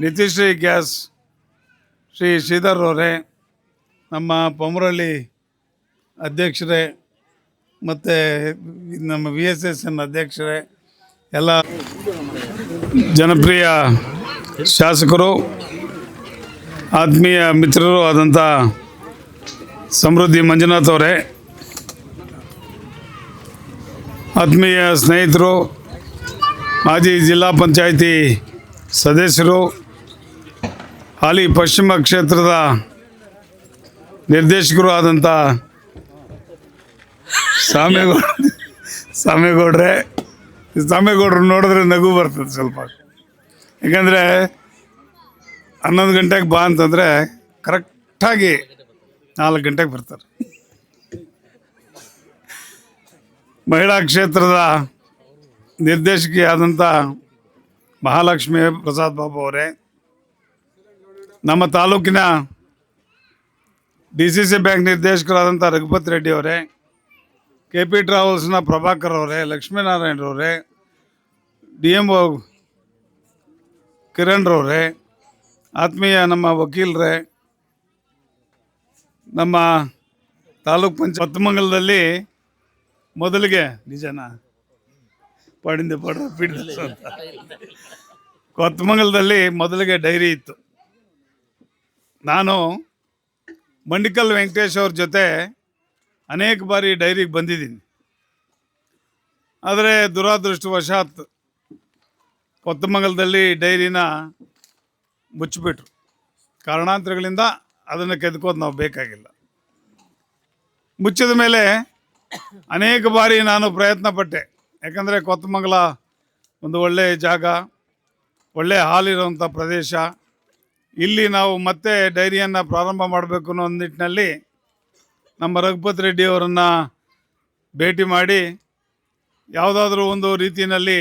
ನಿತಿಶ್ರೀ gas Shri Sridhar ಅವರೇ, ನಮ್ಮ ಪೊಮರಳ್ಳಿ ಅಧ್ಯಕ್ಷರೇ ಮತ್ತು ನಮ್ಮ ವಿ ಎಸ್ ಎಸ್ ಎನ್ ಅಧ್ಯಕ್ಷರೇ, ಎಲ್ಲ ಜನಪ್ರಿಯ ಶಾಸಕರು, ಆತ್ಮೀಯ ಮಿತ್ರರು ಆದಂಥ ಸಮೃದ್ಧಿ ಮಂಜುನಾಥ್ ಅವರೇ, ಆತ್ಮೀಯ ಸ್ನೇಹಿತರು, ಮಾಜಿ ಜಿಲ್ಲಾ ಪಂಚಾಯಿತಿ ಸದಸ್ಯರು ಹಾಲಿ ಪಶ್ಚಿಮ ಕ್ಷೇತ್ರದ ನಿರ್ದೇಶಕರು ಆದಂಥ ಸಾಮೇಗೌಡ ಸಾಮೇಗೌಡ್ರೆ ಸಾಮೇಗೌಡ್ರು ನೋಡಿದ್ರೆ ನಗು ಬರ್ತದೆ ಸ್ವಲ್ಪ. ಯಾಕಂದರೆ ಹನ್ನೊಂದು ಗಂಟೆಗೆ ಬಾ ಅಂತಂದರೆ ಕರೆಕ್ಟಾಗಿ ನಾಲ್ಕು ಗಂಟೆಗೆ ಬರ್ತಾರೆ. ಮಹಿಳಾ ಕ್ಷೇತ್ರದ ನಿರ್ದೇಶಕಿ ಆದಂಥ ಮಹಾಲಕ್ಷ್ಮಿ ಪ್ರಸಾದ್ ಬಾಬು ಅವರೇ ನಮ್ಮ ತಾಲೂಕಿನ ಡಿ ಸಿ ಸಿ ಬ್ಯಾಂಕ್ ನಿರ್ದೇಶಕರಾದಂಥ ರಘುಪತ್ ರೆಡ್ಡಿ ಅವರೇ, ಕೆ ಪಿ ಟ್ರಾವೆಲ್ಸ್ನ ಪ್ರಭಾಕರ್ ಅವರೇ ಲಕ್ಷ್ಮೀನಾರಾಯಣರವರೇ ಡಿ ಎಂ ಒ ಕಿರಣ್ರವರೇ ಆತ್ಮೀಯ ನಮ್ಮ ವಕೀಲರೇ, ನಮ್ಮ ತಾಲೂಕ್ ಪಂಚ ಕೊತ್ತಮಂಗಲದಲ್ಲಿ ಮೊದಲಿಗೆ ನಿಜನ? ಪಾಡಿಂದ ಪಡ್ರ ಪಿಡ್ ಕೊತ್ತಮಂಗಲದಲ್ಲಿ ಮೊದಲಿಗೆ ಡೈರಿ ಇತ್ತು. ನಾನು ಮಂಡಿಕಲ್ ವೆಂಕಟೇಶ್ ಅವ್ರ ಜೊತೆ ಅನೇಕ ಬಾರಿ ಡೈರಿಗೆ ಬಂದಿದ್ದೀನಿ. ಆದರೆ ದುರಾದೃಷ್ಟವಶಾತ್ ಕೊತ್ತಮಂಗಲದಲ್ಲಿ ಡೈರಿನ ಮುಚ್ಚಿಬಿಟ್ರು. ಕಾರಣಾಂತರಗಳಿಂದ ಅದನ್ನು ಕೆದ್ಕೋದು ನಾವು ಬೇಕಾಗಿಲ್ಲ. ಮುಚ್ಚಿದ ಮೇಲೆ ಅನೇಕ ಬಾರಿ ನಾನು ಪ್ರಯತ್ನ ಪಟ್ಟೆ. ಯಾಕಂದರೆ ಕೊತ್ತಮಂಗಲ ಒಂದು ಒಳ್ಳೆಯ ಜಾಗ ಒಳ್ಳೆಯ ಹಾಲಿರುವಂಥ ಪ್ರದೇಶ ಇಲ್ಲಿ ನಾವು ಮತ್ತೆ ಡೈರಿಯನ್ನು ಪ್ರಾರಂಭ ಮಾಡಬೇಕು ಅನ್ನೋ ಒಂದು ನಿಟ್ಟಿನಲ್ಲಿ ನಮ್ಮ ರಘುಪತ್ ರೆಡ್ಡಿ ಅವರನ್ನು ಭೇಟಿ ಮಾಡಿ ಯಾವುದಾದ್ರೂ ಒಂದು ರೀತಿಯಲ್ಲಿ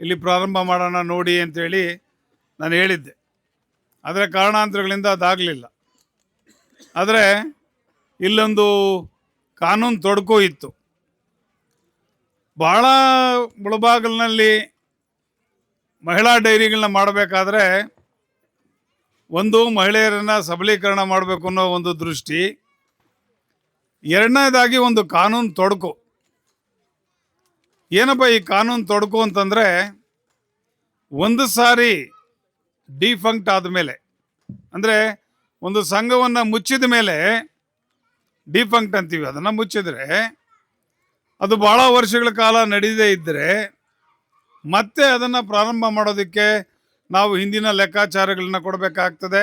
ಇಲ್ಲಿ ಪ್ರಾರಂಭ ಮಾಡೋಣ ನೋಡಿ ಅಂತೇಳಿ ನಾನು ಹೇಳಿದ್ದೆ. ಆದರೆ ಕಾರಣಾಂತರಗಳಿಂದ ಅದಾಗಲಿಲ್ಲ. ಆದರೆ ಇಲ್ಲೊಂದು ಕಾನೂನು ತೊಡಕು ಇತ್ತು. ಭಾಳ ಮುಳಬಾಗಲಿನಲ್ಲಿ ಮಹಿಳಾ ಡೈರಿಗಳನ್ನ ಮಾಡಬೇಕಾದ್ರೆ ಒಂದು ಮಹಿಳೆಯರನ್ನು ಸಬಲೀಕರಣ ಮಾಡಬೇಕು ಅನ್ನೋ ಒಂದು ದೃಷ್ಟಿ. ಎರಡನೇದಾಗಿ ಒಂದು ಕಾನೂನು ತೊಡಕು. ಏನಪ್ಪ ಈ ಕಾನೂನು ತೊಡಕು ಅಂತಂದರೆ ಒಂದು ಸಾರಿ ಡಿಫಂಕ್ಟ್ ಆದಮೇಲೆ, ಅಂದರೆ ಒಂದು ಸಂಘವನ್ನು ಮುಚ್ಚಿದ ಮೇಲೆ ಡಿಫಂಕ್ಟ್ ಅಂತೀವಿ, ಅದನ್ನು ಮುಚ್ಚಿದರೆ ಅದು ಭಾಳ ವರ್ಷಗಳ ಕಾಲ ನಡೀದೇ ಇದ್ದರೆ ಮತ್ತೆ ಅದನ್ನು ಪ್ರಾರಂಭ ಮಾಡೋದಕ್ಕೆ ನಾವು ಹಿಂದಿನ ಲೆಕ್ಕಾಚಾರಗಳನ್ನ ಕೊಡಬೇಕಾಗ್ತದೆ,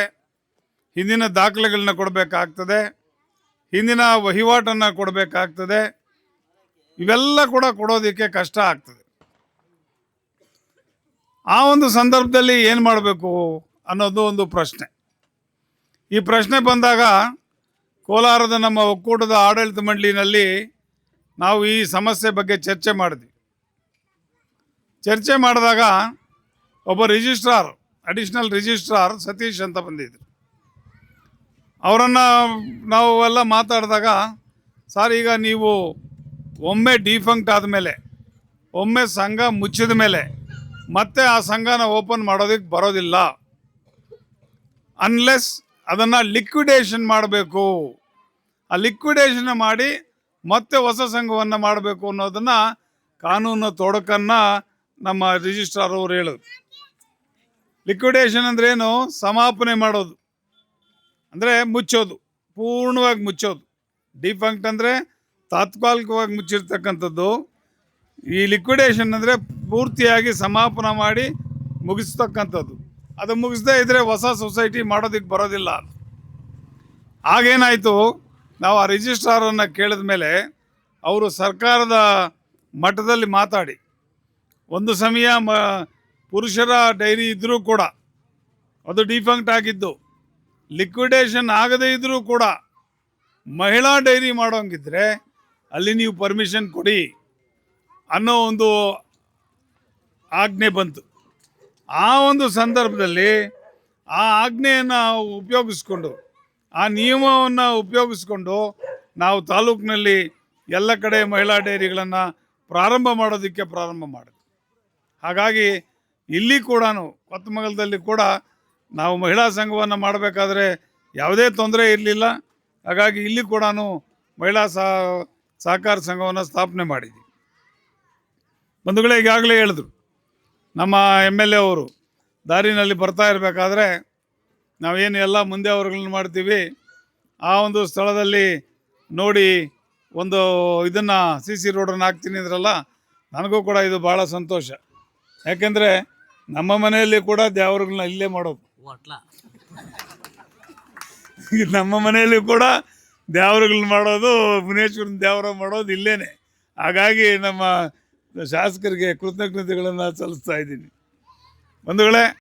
ಹಿಂದಿನ ದಾಖಲೆಗಳನ್ನ ಕೊಡಬೇಕಾಗ್ತದೆ, ಹಿಂದಿನ ವಹಿವಾಟನ್ನು ಕೊಡಬೇಕಾಗ್ತದೆ, ಇವೆಲ್ಲ ಕೂಡ ಕೊಡೋದಕ್ಕೆ ಕಷ್ಟ ಆಗ್ತದೆ. ಆ ಒಂದು ಸಂದರ್ಭದಲ್ಲಿ ಏನು ಮಾಡಬೇಕು ಅನ್ನೋದು ಒಂದು ಪ್ರಶ್ನೆ. ಈ ಪ್ರಶ್ನೆ ಬಂದಾಗ ಕೋಲಾರದ ನಮ್ಮ ಒಕ್ಕೂಟದ ಆಡಳಿತ ಮಂಡಳಿನಲ್ಲಿ ನಾವು ಈ ಸಮಸ್ಯೆ ಬಗ್ಗೆ ಚರ್ಚೆ ಮಾಡಿದ್ವಿ. ಚರ್ಚೆ ಮಾಡಿದಾಗ ಒಬ್ಬ ರಿಜಿಸ್ಟ್ರಾರ್ ಅಡಿಷ್ನಲ್ ರಿಜಿಸ್ಟ್ರಾರ್ ಸತೀಶ್ ಅಂತ ಬಂದಿದ್ರು. ಅವರನ್ನು ನಾವು ಎಲ್ಲ ಮಾತಾಡಿದಾಗ, ಸರ್, ಈಗ ನೀವು ಒಮ್ಮೆ ಡಿಫಂಕ್ಟ್ ಆದಮೇಲೆ, ಒಮ್ಮೆ ಸಂಘ ಮುಚ್ಚಿದ ಮೇಲೆ ಮತ್ತೆ ಆ ಸಂಘನ ಓಪನ್ ಮಾಡೋದಕ್ಕೆ ಬರೋದಿಲ್ಲ. ಅನ್ಲೆಸ್ ಅದನ್ನು ಲಿಕ್ವಿಡೇಷನ್ ಮಾಡಬೇಕು. ಆ ಲಿಕ್ವಿಡೇಷನ್ ಮಾಡಿ ಮತ್ತೆ ಹೊಸ ಸಂಘವನ್ನು ಮಾಡಬೇಕು ಅನ್ನೋದನ್ನು ಕಾನೂನು ತೊಡಕನ್ನು ನಮ್ಮ ರಿಜಿಸ್ಟ್ರಾರ್ ಅವರು ಹೇಳೋದು ಲಿಕ್ವಿಡೇಷನ್ ಅಂದ್ರೆ ಏನು? ಸಮಾಪನೆ ಮಾಡೋದು. ಅಂದರೆ ಮುಚ್ಚೋದು. ಪೂರ್ಣವಾಗಿ ಮುಚ್ಚೋದು. ಡಿಫಂಕ್ಟ್ ಅಂದರೆ ತಾತ್ಕಾಲಿಕವಾಗಿ ಮುಚ್ಚಿರ್ತಕ್ಕಂಥದ್ದು. ಈ ಲಿಕ್ವಿಡೇಷನ್ ಅಂದರೆ ಪೂರ್ತಿಯಾಗಿ ಸಮಾಪನ ಮಾಡಿ ಮುಗಿಸ್ತಕ್ಕಂಥದ್ದು. ಅದು ಮುಗಿಸದೇ ಇದ್ದರೆ ಹೊಸ ಸೊಸೈಟಿ ಮಾಡೋದಕ್ಕೆ ಬರೋದಿಲ್ಲ. ಆಗೇನಾಯಿತು ನಾವು ಆ ರಿಜಿಸ್ಟ್ರಾರನ್ನು ಕೇಳಿದ ಮೇಲೆ ಅವರು ಸರ್ಕಾರದ ಮಟ್ಟದಲ್ಲಿ ಮಾತಾಡಿ. ಒಂದು ಸಮಯ ಮ ಪುರುಷರ ಡೈರಿ ಇದ್ದರೂ ಕೂಡ ಅದು ಡಿಫಂಕ್ಟ್ ಆಗಿದ್ದು ಲಿಕ್ವಿಡೇಷನ್ ಆಗದೇ ಇದ್ದರೂ ಕೂಡ ಮಹಿಳಾ ಡೈರಿ ಮಾಡೋಂಗಿದ್ರೆ ಅಲ್ಲಿ ನೀವು ಪರ್ಮಿಷನ್ ಕೊಡಿ ಅನ್ನೋ ಒಂದು ಆಜ್ಞೆ ಬಂತು. ಆ ಒಂದು ಸಂದರ್ಭದಲ್ಲಿ ಆ ಆಜ್ಞೆಯನ್ನು ಉಪಯೋಗಿಸ್ಕೊಂಡು, ಆ ನಿಯಮವನ್ನು ಉಪಯೋಗಿಸ್ಕೊಂಡು ನಾವು ತಾಲೂಕಿನಲ್ಲಿ ಎಲ್ಲ ಕಡೆ ಮಹಿಳಾ ಡೈರಿಗಳನ್ನು ಪ್ರಾರಂಭ ಮಾಡೋದಕ್ಕೆ ಪ್ರಾರಂಭ ಮಾಡಿದ್ವಿ. ಹಾಗಾಗಿ ಇಲ್ಲಿ ಕೂಡ ಕೊತ್ತಮಂಗಲದಲ್ಲಿ ಕೂಡ ನಾವು ಮಹಿಳಾ ಸಂಘವನ್ನು ಮಾಡಬೇಕಾದ್ರೆ ಯಾವುದೇ ತೊಂದರೆ ಇರಲಿಲ್ಲ. ಹಾಗಾಗಿ ಇಲ್ಲಿ ಕೂಡ ಮಹಿಳಾ ಸಹ ಸಹಕಾರ ಸಂಘವನ್ನು ಸ್ಥಾಪನೆ ಮಾಡಿದ್ವಿ. ಬಂಧುಗಳೇ ಈಗಾಗಲೇ ಹೇಳಿದ್ರು, ನಮ್ಮ ಎಂ ಎಲ್ ಎ ಅವರು ದಾರಿನಲ್ಲಿ ಬರ್ತಾ ಇರಬೇಕಾದ್ರೆ ನಾವೇನು ಎಲ್ಲ ಮುಂದೆ ಅವರುಗಳನ್ನ ಮಾಡ್ತೀವಿ, ಆ ಒಂದು ಸ್ಥಳದಲ್ಲಿ ನೋಡಿ ಒಂದು ಇದನ್ನು ಸಿ ಸಿ ರೋಡನ್ನು ಹಾಕ್ತೀನಿ ಅಂದ್ರಲ್ಲ, ನನಗೂ ಕೂಡ ಇದು ಭಾಳ ಸಂತೋಷ. ಯಾಕೆಂದರೆ ನಮ್ಮ ಮನೆಯಲ್ಲಿ ಕೂಡ ದೇವರುಗಳನ್ನ ಇಲ್ಲೇ ಮಾಡೋದು. ನಮ್ಮ ಮನೆಯಲ್ಲಿ ಕೂಡ ದೇವರುಗಳನ್ನ ಮಾಡೋದು ಮುನೇಶ್ವರನ ದೇವರ ಮಾಡೋದು ಇಲ್ಲೇನೆ. ಹಾಗಾಗಿ ನಮ್ಮ ಶಾಸಕರಿಗೆ ಕೃತಜ್ಞತೆಗಳನ್ನು ಸಲ್ಲಿಸ್ತಾ ಇದ್ದೀನಿ. ಬಂಧುಗಳೇ